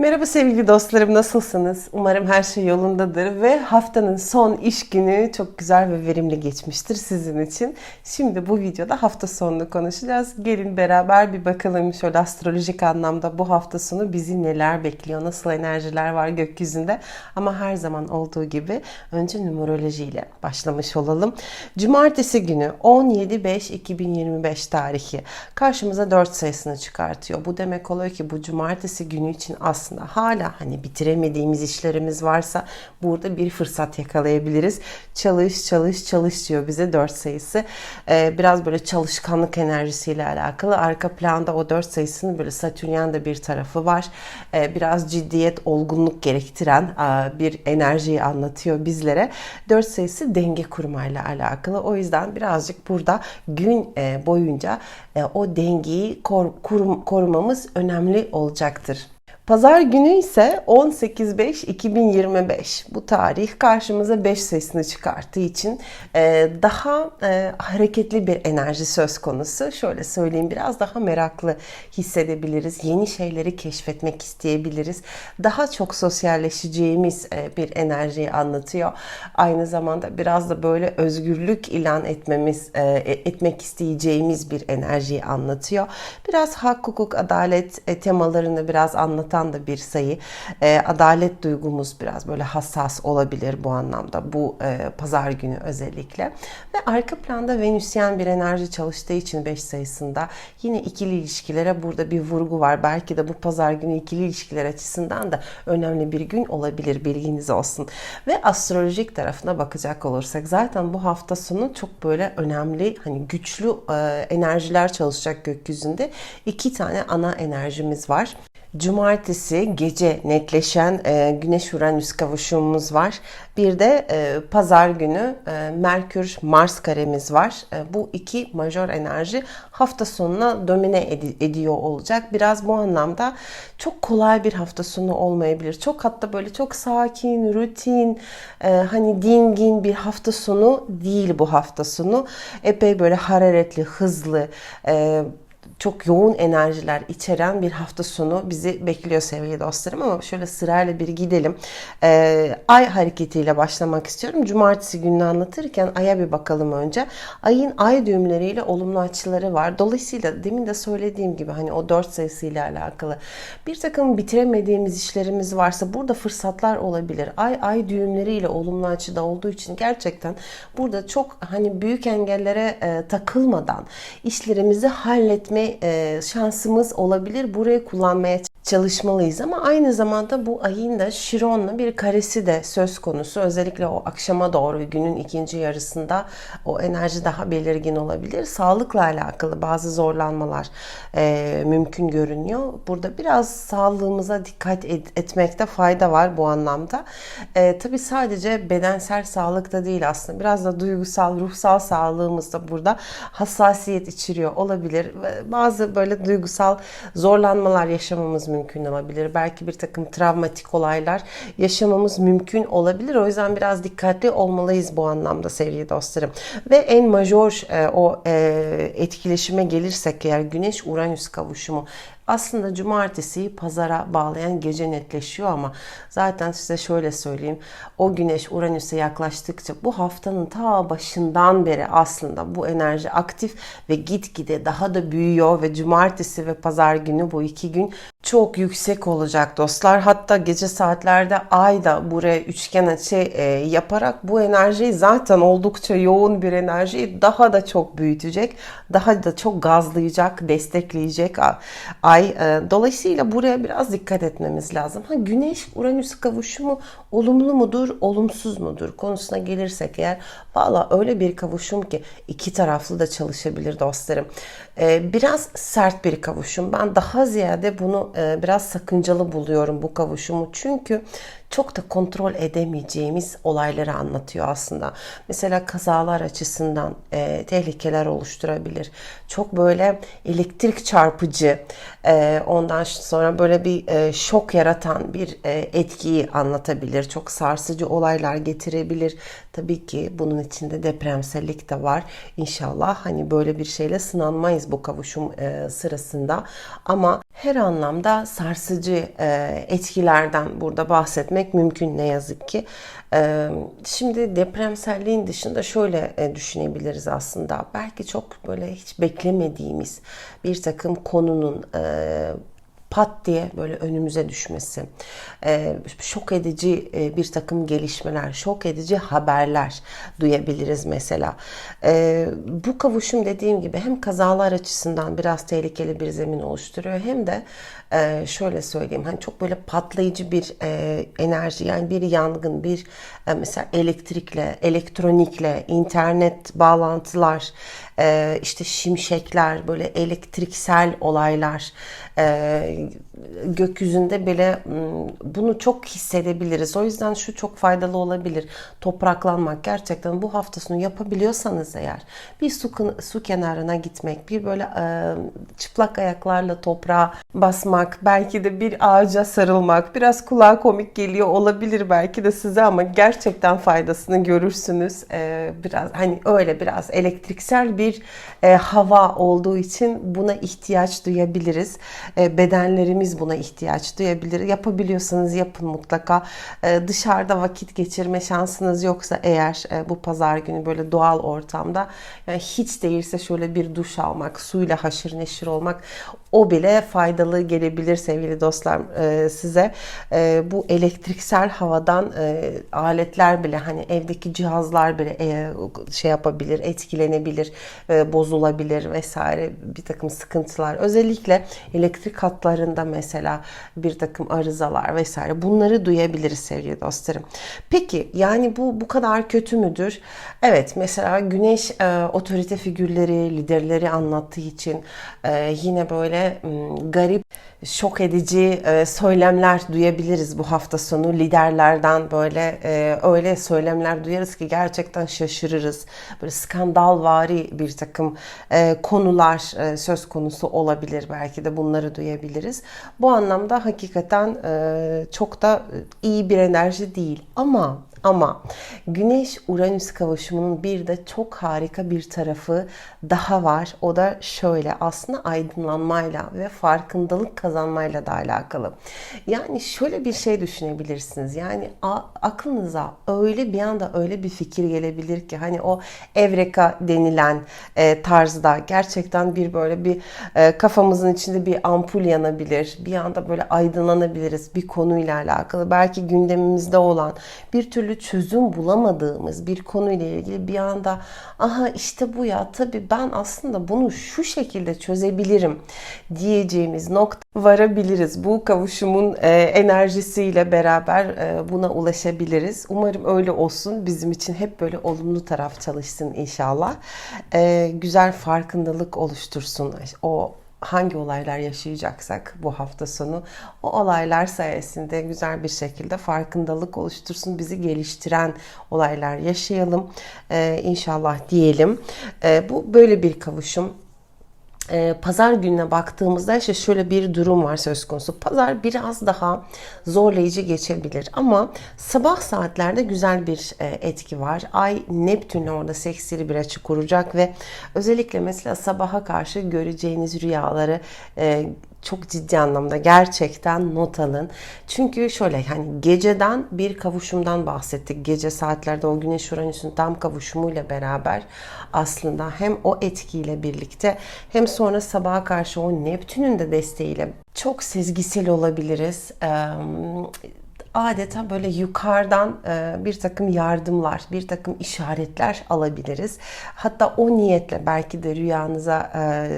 Merhaba sevgili dostlarım nasılsınız? Umarım her şey yolundadır ve haftanın son iş günü çok güzel ve verimli geçmiştir sizin için. Şimdi bu videoda hafta sonunu konuşacağız. Gelin beraber bir bakalım şöyle astrolojik anlamda bu hafta sonu bizi neler bekliyor, nasıl enerjiler var gökyüzünde. Ama her zaman olduğu gibi önce numeroloji ile başlamış olalım. Cumartesi günü 17-5-2025 tarihi karşımıza 4 sayısını çıkartıyor. Bu demek oluyor ki bu cumartesi günü için aslında hala hani bitiremediğimiz işlerimiz varsa burada bir fırsat yakalayabiliriz. Çalış, çalış, çalış diyor bize 4 sayısı. Ee, biraz böyle çalışkanlık enerjisiyle alakalı. Arka planda o 4 sayısının böyle satürnyen de bir tarafı var. Ee, biraz ciddiyet, olgunluk gerektiren e, bir enerjiyi anlatıyor bizlere. 4 sayısı denge kurmayla alakalı. O yüzden birazcık burada gün e, boyunca e, o dengeyi korumamız önemli olacaktır. Pazar günü ise 18-5-2025 bu tarih karşımıza 5 sayısını çıkarttığı için e, daha e, hareketli bir enerji söz konusu. Şöyle söyleyeyim biraz daha meraklı hissedebiliriz. Yeni şeyleri keşfetmek isteyebiliriz. Daha çok sosyalleşeceğimiz e, bir enerjiyi anlatıyor. Aynı zamanda biraz da böyle özgürlük ilan etmemiz etmek isteyeceğimiz bir enerjiyi anlatıyor. Biraz hak, hukuk, adalet temalarını biraz anlatan da bir sayı. Adalet duygumuz biraz böyle hassas olabilir bu anlamda. Bu pazar günü özellikle. Ve arka planda Venüsyen bir enerji çalıştığı için 5 sayısında yine ikili ilişkilere burada bir vurgu var. Belki de bu pazar günü ikili ilişkiler açısından da önemli bir gün olabilir bilginiz olsun. Ve astrolojik tarafına bakacak olursak zaten bu hafta sonu çok böyle önemli hani güçlü enerjiler çalışacak gökyüzünde. iki tane ana enerjimiz var. Cumartesi gece netleşen e, Güneş-Uranüs kavuşumumuz var. Bir de e, pazar günü e, Merkür-Mars karemiz var. E, bu iki majör enerji hafta sonuna domine ed- ediyor olacak. Biraz bu anlamda çok kolay bir hafta sonu olmayabilir. Çok hatta böyle çok sakin, rutin, e, hani dingin bir hafta sonu değil bu hafta sonu. Epey böyle hararetli, hızlı, e, çok yoğun enerjiler içeren bir hafta sonu bizi bekliyor sevgili dostlarım ama şöyle sırayla bir gidelim. Ee, ay hareketiyle başlamak istiyorum. Cumartesi gününü anlatırken aya bir bakalım önce. Ayın ay düğümleriyle olumlu açıları var. Dolayısıyla demin de söylediğim gibi hani o dört sayısıyla alakalı bir takım bitiremediğimiz işlerimiz varsa burada fırsatlar olabilir. Ay ay düğümleriyle olumlu açıda olduğu için gerçekten burada çok hani büyük engellere e, takılmadan işlerimizi halletme e, şansımız olabilir. Burayı kullanmaya çalışmalıyız ama aynı zamanda bu ayın da Şiron'la bir karesi de söz konusu. Özellikle o akşama doğru günün ikinci yarısında o enerji daha belirgin olabilir. Sağlıkla alakalı bazı zorlanmalar e, mümkün görünüyor. Burada biraz sağlığımıza dikkat et, etmekte fayda var bu anlamda. E, tabii sadece bedensel sağlıkta değil aslında. Biraz da duygusal, ruhsal sağlığımız da burada hassasiyet içeriyor olabilir. Bazı böyle duygusal zorlanmalar yaşamamız mümkün olabilir. Belki bir takım travmatik olaylar yaşamamız mümkün olabilir. O yüzden biraz dikkatli olmalıyız bu anlamda sevgili dostlarım. Ve en majör e, o e, etkileşime gelirsek eğer Güneş-Uranüs kavuşumu aslında cumartesiyi pazara bağlayan gece netleşiyor ama zaten size şöyle söyleyeyim. O güneş Uranüs'e yaklaştıkça bu haftanın ta başından beri aslında bu enerji aktif ve gitgide daha da büyüyor ve cumartesi ve pazar günü bu iki gün çok yüksek olacak dostlar. Hatta gece saatlerde ay da buraya üçgen açı e, yaparak bu enerjiyi zaten oldukça yoğun bir enerjiyi daha da çok büyütecek. Daha da çok gazlayacak, destekleyecek ay. E, dolayısıyla buraya biraz dikkat etmemiz lazım. Ha, Güneş Uranüs kavuşumu olumlu mudur, olumsuz mudur konusuna gelirsek eğer valla öyle bir kavuşum ki iki taraflı da çalışabilir dostlarım. E, biraz sert bir kavuşum. Ben daha ziyade bunu biraz sakıncalı buluyorum bu kavuşumu. Çünkü çok da kontrol edemeyeceğimiz olayları anlatıyor aslında. Mesela kazalar açısından e, tehlikeler oluşturabilir. Çok böyle elektrik çarpıcı, e, ondan sonra böyle bir e, şok yaratan bir e, etkiyi anlatabilir. Çok sarsıcı olaylar getirebilir. Tabii ki bunun içinde depremsellik de var. İnşallah hani böyle bir şeyle sınanmayız bu kavuşum e, sırasında. Ama her anlamda sarsıcı e, etkilerden burada bahsetmek mümkün ne yazık ki. Şimdi depremselliğin dışında şöyle e, düşünebiliriz aslında. Belki çok böyle hiç beklemediğimiz bir takım konunun pat diye böyle önümüze düşmesi, e, şok edici e, bir takım gelişmeler, şok edici haberler duyabiliriz mesela. E, bu kavuşum dediğim gibi hem kazalar açısından biraz tehlikeli bir zemin oluşturuyor hem de e, şöyle söyleyeyim hani çok böyle patlayıcı bir e, enerji yani bir yangın, bir mesela elektrikle, elektronikle, internet bağlantılar, işte şimşekler, böyle elektriksel olaylar, gökyüzünde bile bunu çok hissedebiliriz. O yüzden şu çok faydalı olabilir. Topraklanmak gerçekten bu haftasını yapabiliyorsanız eğer bir su, su kenarına gitmek, bir böyle e, çıplak ayaklarla toprağa basmak, belki de bir ağaca sarılmak biraz kulağa komik geliyor olabilir belki de size ama gerçekten faydasını görürsünüz. Biraz hani öyle biraz elektriksel bir hava olduğu için buna ihtiyaç duyabiliriz. E, bedenlerimiz buna ihtiyaç duyabilir. Yapabiliyorsanız yapın mutlaka. E, dışarıda vakit geçirme şansınız yoksa eğer e, bu pazar günü böyle doğal ortamda yani hiç değilse şöyle bir duş almak, suyla haşır neşir olmak o bile faydalı gelebilir sevgili dostlar e, size. E, bu elektriksel havadan aletler bile hani evdeki cihazlar bile şey yapabilir, etkilenebilir, bozulabilir vesaire bir takım sıkıntılar. Özellikle elektrik hatlarında mesela bir takım arızalar vesaire bunları duyabiliriz sevgili dostlarım. Peki yani bu bu kadar kötü müdür? Evet mesela güneş e, otorite figürleri, liderleri anlattığı için e, yine böyle m, garip şok edici e, söylemler duyabiliriz bu hafta sonu. Liderlerden böyle e, öyle söylemler duyarız ki gerçekten şaşırırız. Böyle skandalvari bir takım e, konular e, söz konusu olabilir. Belki de bunları duyabiliriz. Bu anlamda hakikaten çok da iyi bir enerji değil. Ama ama Güneş Uranüs kavuşumunun bir de çok harika bir tarafı daha var. O da şöyle aslında aydınlanmayla ve farkındalık kazanmayla da alakalı. Yani şöyle bir şey düşünebilirsiniz. Yani aklınıza öyle bir anda öyle bir fikir gelebilir ki hani o evreka denilen e, tarzda gerçekten bir böyle bir e, kafamızın içinde bir ampul yanabilir. Bir anda böyle aydınlanabiliriz bir konuyla alakalı. Belki gündemimizde olan bir türlü çözüm bulamadığımız bir konuyla ilgili bir anda aha işte bu ya tabii ben aslında bunu şu şekilde çözebilirim diyeceğimiz nokta varabiliriz. Bu kavuşumun e, enerjisiyle beraber e, buna ulaşabiliriz. Umarım öyle olsun. Bizim için hep böyle olumlu taraf çalışsın inşallah. E, güzel farkındalık oluştursun. O hangi olaylar yaşayacaksak bu hafta sonu o olaylar sayesinde güzel bir şekilde farkındalık oluştursun bizi geliştiren olaylar yaşayalım ee, inşallah diyelim. Ee, bu böyle bir kavuşum e, pazar gününe baktığımızda işte şöyle bir durum var söz konusu. Pazar biraz daha zorlayıcı geçebilir ama sabah saatlerde güzel bir e, etki var. Ay Neptün'le orada seksili bir açı kuracak ve özellikle mesela sabaha karşı göreceğiniz rüyaları e, çok ciddi anlamda gerçekten not alın. Çünkü şöyle hani geceden bir kavuşumdan bahsettik. Gece saatlerde o güneş uranüsün tam kavuşumuyla beraber aslında hem o etkiyle birlikte hem sonra sabaha karşı o Neptün'ün de desteğiyle çok sezgisel olabiliriz. Ee, adeta böyle yukarıdan e, bir takım yardımlar, bir takım işaretler alabiliriz. Hatta o niyetle belki de rüyanıza e,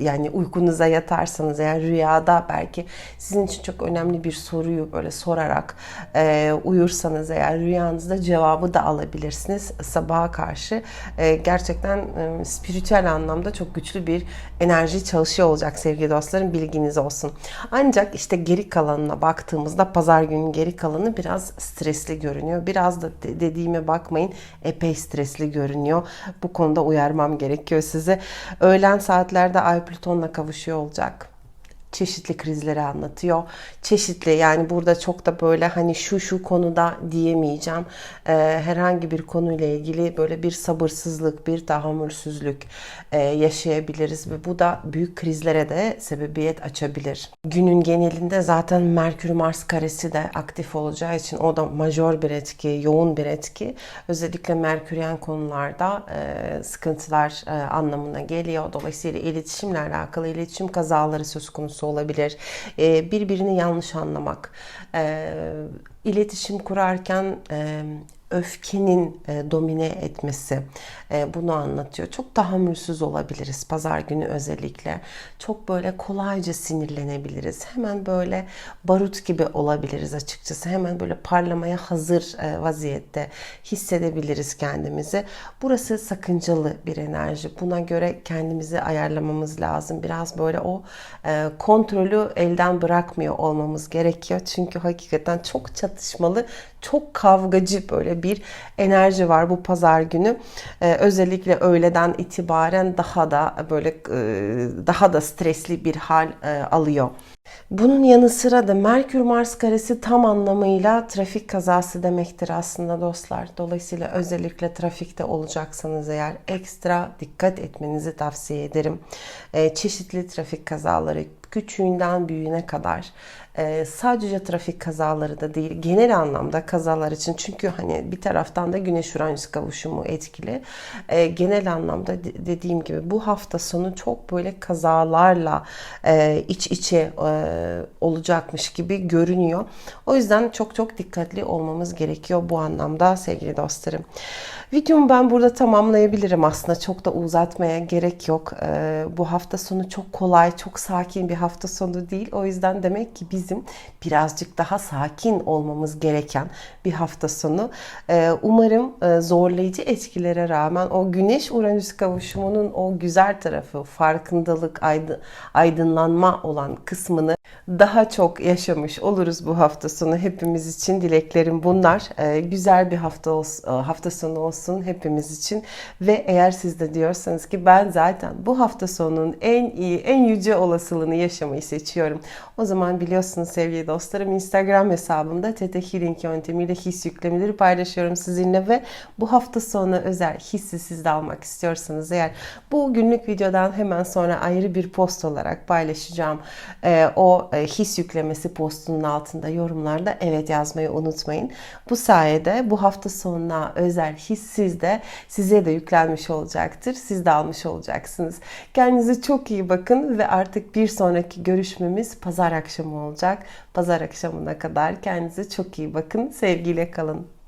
yani uykunuza yatarsanız eğer rüyada belki sizin için çok önemli bir soruyu böyle sorarak e, uyursanız eğer rüyanızda cevabı da alabilirsiniz sabaha karşı. Gerçekten spiritüel anlamda çok güçlü bir enerji çalışıyor olacak sevgili dostlarım bilginiz olsun. Ancak işte geri kalanına baktığımızda pazar günü geri kalanı biraz stresli görünüyor. Biraz da de- dediğime bakmayın epey stresli görünüyor. Bu konuda uyarmam gerekiyor size. Öğlen saatlerde Ay Plüton'la kavuşuyor olacak çeşitli krizleri anlatıyor. Çeşitli yani burada çok da böyle hani şu şu konuda diyemeyeceğim. Ee, herhangi bir konuyla ilgili böyle bir sabırsızlık, bir tahammülsüzlük e, yaşayabiliriz ve bu da büyük krizlere de sebebiyet açabilir. Günün genelinde zaten Merkür Mars karesi de aktif olacağı için o da majör bir etki, yoğun bir etki. Özellikle Merküryen konularda e, sıkıntılar e, anlamına geliyor. Dolayısıyla iletişimle alakalı iletişim kazaları söz konusu olabilir. E, birbirini yanlış anlamak, e, iletişim kurarken öfkenin e, domine etmesi e, bunu anlatıyor. Çok tahammülsüz olabiliriz pazar günü özellikle. Çok böyle kolayca sinirlenebiliriz. Hemen böyle barut gibi olabiliriz açıkçası. Hemen böyle parlamaya hazır e, vaziyette hissedebiliriz kendimizi. Burası sakıncalı bir enerji. Buna göre kendimizi ayarlamamız lazım. Biraz böyle o kontrolü elden bırakmıyor olmamız gerekiyor. Çünkü hakikaten çok çatışmalı, çok kavgacı böyle bir enerji var bu pazar günü. Ee, özellikle öğleden itibaren daha da böyle e, daha da stresli bir hal e, alıyor. Bunun yanı sıra da Merkür Mars karesi tam anlamıyla trafik kazası demektir aslında dostlar. Dolayısıyla özellikle trafikte olacaksanız eğer ekstra dikkat etmenizi tavsiye ederim. Ee, çeşitli trafik kazaları küçüğünden büyüğüne kadar e, sadece trafik kazaları da değil genel anlamda kazalar için çünkü hani bir taraftan da Güneş Uranüs kavuşumu etkili. E, genel anlamda de- dediğim gibi bu hafta sonu çok böyle kazalarla e, iç içe e, olacakmış gibi görünüyor. O yüzden çok çok dikkatli olmamız gerekiyor bu anlamda sevgili dostlarım. Videomu ben burada tamamlayabilirim aslında. Çok da uzatmaya gerek yok. Ee, bu hafta sonu çok kolay, çok sakin bir hafta sonu değil. O yüzden demek ki bizim birazcık daha sakin olmamız gereken bir hafta sonu. Ee, umarım e, zorlayıcı etkilere rağmen o Güneş-Uranüs kavuşumunun o güzel tarafı, farkındalık, aydın, aydınlanma olan kısmını daha çok yaşamış oluruz bu hafta sonu. Hepimiz için dileklerim bunlar. Ee, güzel bir hafta olsun, hafta sonu olsun hepimiz için. Ve eğer siz de diyorsanız ki ben zaten bu hafta sonunun en iyi, en yüce olasılığını yaşamayı seçiyorum. O zaman biliyorsunuz sevgili dostlarım Instagram hesabımda Tete Healing yöntemiyle his yüklemeleri paylaşıyorum sizinle ve bu hafta sonu özel hissi siz de almak istiyorsanız eğer bu günlük videodan hemen sonra ayrı bir post olarak paylaşacağım. Ee, o e, his yüklemesi postunun altında yorumlarda evet yazmayı unutmayın. Bu sayede bu hafta sonuna özel his sizde size de yüklenmiş olacaktır. Siz de almış olacaksınız. Kendinize çok iyi bakın ve artık bir sonraki görüşmemiz pazar akşamı olacak. Pazar akşamına kadar kendinize çok iyi bakın. Sevgiyle kalın.